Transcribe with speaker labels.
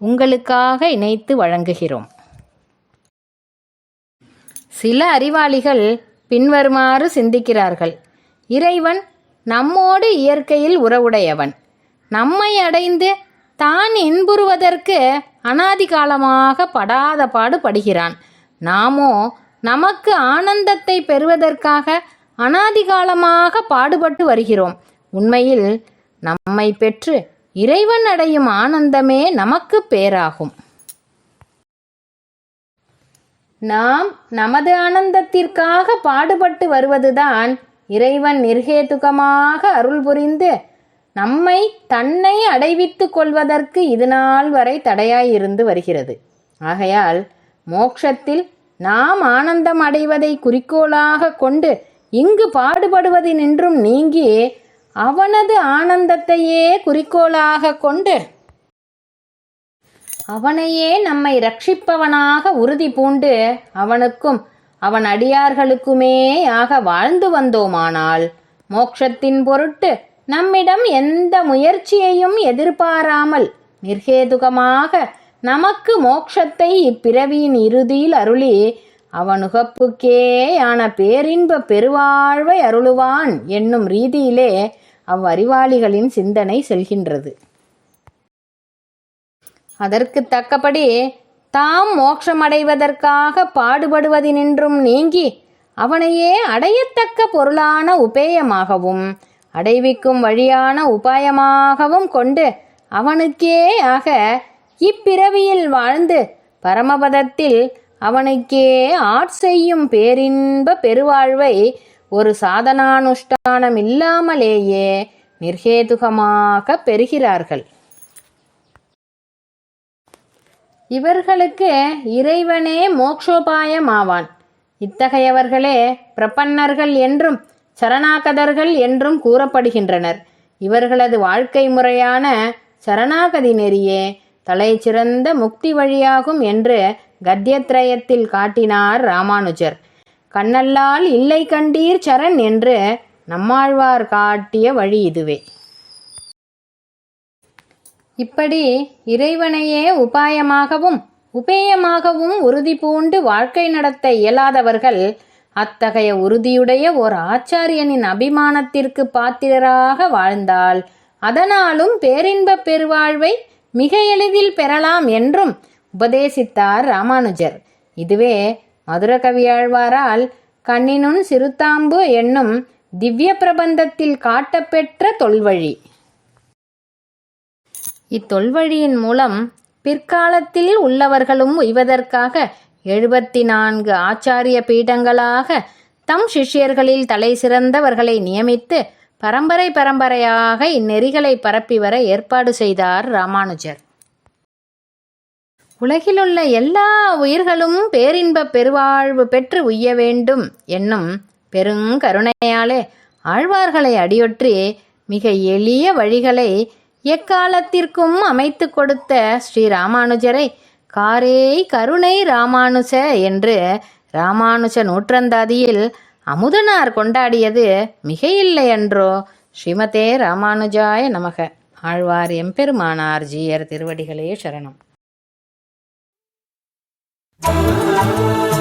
Speaker 1: உங்களுக்காக இணைத்து வழங்குகிறோம். சில அறிவாளிகள் பின்வருமாறு சிந்திக்கிறார்கள். இறைவன் நம்மோடு இயற்கையில் உறவுடையவன். நம்மை அடைந்து தான் இன்புறுவதற்கு அனாதி காலமாக படாத பாடு படுகிறான். நாமோ நமக்கு ஆனந்தத்தை பெறுவதற்காக அனாதி காலமாக பாடுபட்டு வருகிறோம். உண்மையில் நம்மை பெற்று இறைவன் அடையும் ஆனந்தமே நமக்கு பேராகும். நாம் நமது ஆனந்தத்திற்காக பாடுபட்டு வருவதுதான் இறைவன் நிர்ஹேதுகமாக அருள் புரிந்து நம்மை தன்னை அடைவித்துக் கொள்வதற்கு இதுநாள் வரை தடையாயிருந்து வருகிறது. ஆகையால் மோக்ஷத்தில் நாம் ஆனந்தம் அடைவதை குறிக்கோளாக கொண்டு இங்கு பாடுபடுவதினின்றும் நீங்கி அவனது ஆனந்தத்தையே குறிக்கோளாக கொண்டு அவனையே நம்மை ரட்சிப்பவனாக உறுதி பூண்டு அவனுக்கும் அவன் அடியார்களுக்குமே ஆக வாழ்ந்து வந்தோமானால் மோக்ஷத்தின் பொருட்டு நம்மிடம் எந்த முயற்சியையும் எதிர்பாராமல் நிர்ஹேதுகமாக நமக்கு மோக்ஷத்தை இப்பிறவியின் இறுதியில் அருளி அவனுகப்புக்கேயான பேரின்ப பெருவாழ்வை அருளுவான் என்னும் ரீதியிலே அவ்வறிவாளிகளின் சிந்தனை செல்கின்றது. அதற்கு தக்கபடி தாம் மோட்சமடைவதற்காக பாடுபடுவதினின்றும் நீங்கி அவனையே அடையத்தக்க பொருளான உபேயமாகவும் அடைவிக்கும் வழியான உபாயமாகவும் கொண்டு அவனுக்கே ஆக இப்பிறவியில் வாழ்ந்து பரமபதத்தில் அவனுக்கே ஆட்செய்யும் பேரின்ப பெருவாழ்வை ஒரு சாதனானுஷ்டானம் இல்லாமலேயே நிர்ஹேதுகமாக பெறுகிறார்கள். இவர்களுக்கு இறைவனே மோக்ஷோபாயமாவான். இத்தகையவர்களே பிரபன்னர்கள் என்றும் சரணாகதர்கள் என்றும் கூறப்படுகின்றனர். இவர்களது வாழ்க்கை முறையான சரணாகதி நெறியே தலை சிறந்த முக்தி வழியாகும் என்று கத்தியத்ரயத்தில் காட்டினார் ராமானுஜர். கண்ணல்லால் இல்லை கண்டீர் சரண் என்று நம்மாழ்வார் காட்டிய வழி இதுவே. இப்படி இறைவனையே உபாயமாகவும் உபேயமாகவும் உறுதி பூண்டு வாழ்க்கை நடத்த இயலாதவர்கள் அத்தகைய உறுதியுடைய ஓர் ஆச்சாரியனின் அபிமானத்திற்கு பாத்திரராக வாழ்ந்தால் அதனாலும் பேரின்பப் பெருவாழ்வை மிக எளிதில் பெறலாம் என்றும் உபதேசித்தார் ராமானுஜர். இதுவே மதுரகவியாழ்வாரால் கண்ணினுன் சிறுத்தாம்பு என்னும் திவ்ய பிரபந்தத்தில் காட்டப்பெற்ற தொல்வழி. இத்தொல்வழியின் மூலம் பிற்காலத்தில் உள்ளவர்களும் உய்வதற்காக எழுபத்தி நான்கு ஆச்சாரிய பீடங்களாக தம் சிஷ்யர்களில் தலை சிறந்தவர்களை நியமித்து பரம்பரை பரம்பரையாக இந்நெறிகளை பரப்பி வர ஏற்பாடு செய்தார் ராமானுஜர். உலகிலுள்ள எல்லா உயிர்களும் பேரின்ப பெருவாழ்வு பெற்று உய்ய வேண்டும் என்னும் பெருங்கருணையாலே ஆழ்வார்களை அடியொற்றி மிக எளிய வழிகளை எக்காலத்திற்கும் அமைத்து கொடுத்த ஸ்ரீ ராமானுஜரை காரே கருணை ராமானுஜ என்று ராமானுஜ நூற்றந்தாதியில் அமுதனார் கொண்டாடியது மிக இல்லை என்றோ ஸ்ரீமதே ராமானுஜாய நமக. ஆழ்வார் எம்பெருமானார் ஜீயர் திருவடிகளே சரணம். power.